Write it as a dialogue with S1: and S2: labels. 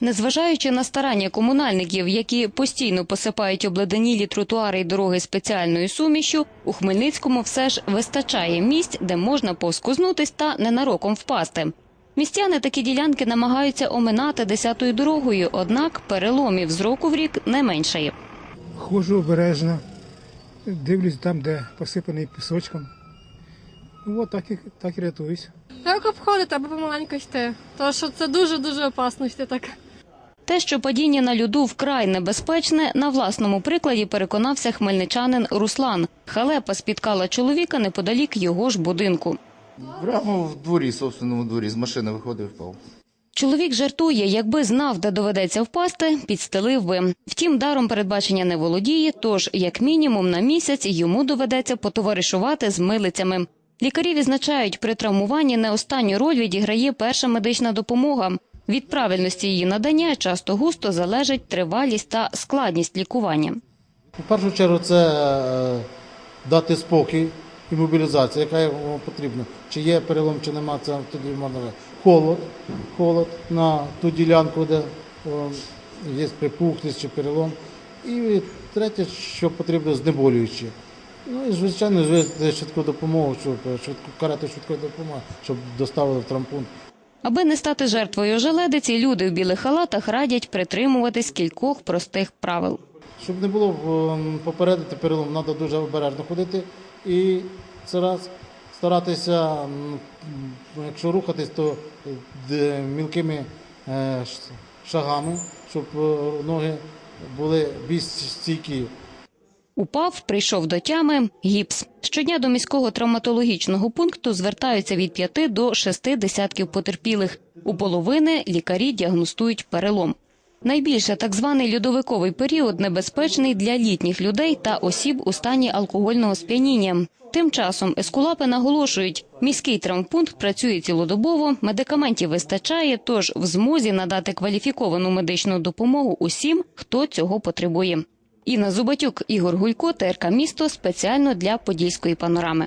S1: Незважаючи на старання комунальників, які постійно посипають обледенілі тротуари й дороги спеціальною сумішю, у Хмельницькому все ж вистачає місць, де можна повскузнутись та ненароком впасти. Містяни такі ділянки намагаються оминати десятою дорогою, однак переломів з року в рік не меншає.
S2: Ходжу обережно, дивлюсь там, де посипаний пісочком. Ну, от так і, так і рятуюсь.
S3: Як обходити або помаленьку йти, тому що це дуже-дуже опасно йти так.
S1: Те, що падіння на льоду вкрай небезпечне, на власному прикладі переконався хмельничанин Руслан. Халепа спіткала чоловіка неподалік його ж будинку.
S4: Прямо в дворі, собственному дворі, з машини виходив, впав.
S1: Чоловік жартує, якби знав, де доведеться впасти, підстелив би. Втім, даром передбачення не володіє, тож, як мінімум, на місяць йому доведеться потоваришувати з милицями. Лікарі відзначають, при травмуванні не останню роль відіграє перша медична допомога. Від правильності її надання часто густо залежить тривалість та складність лікування.
S5: У першу чергу це е, дати спокій і мобілізація, яка йому потрібна. Чи є перелом, чи нема, це тоді можна. Холод, холод на ту ділянку, де є припухлість чи перелом. І третє, що потрібно, знеболюючі. Ну і звичайно, швидку допомогу, щоб швидку карати швидкої допомоги, щоб доставили в травмпункт.
S1: Аби не стати жертвою ожеледиці, люди в білих халатах радять притримуватись кількох простих правил.
S5: Щоб не було ем, попередити перелом, треба дуже обережно ходити. І це раз старатися, м, м, якщо рухатись, то е, мілкими е, шагами, щоб е, ноги були більш стійкі.
S1: Упав, прийшов до тями, гіпс. Щодня до міського травматологічного пункту звертаються від 5 до 6 десятків потерпілих. У половини лікарі діагностують перелом. Найбільше так званий льодовиковий період небезпечний для літніх людей та осіб у стані алкогольного сп'яніння. Тим часом ескулапи наголошують, міський травмпункт працює цілодобово, медикаментів вистачає, тож в змозі надати кваліфіковану медичну допомогу усім, хто цього потребує. Інна Зубатюк, Ігор Гулько, ТРК Місто спеціально для подільської панорами.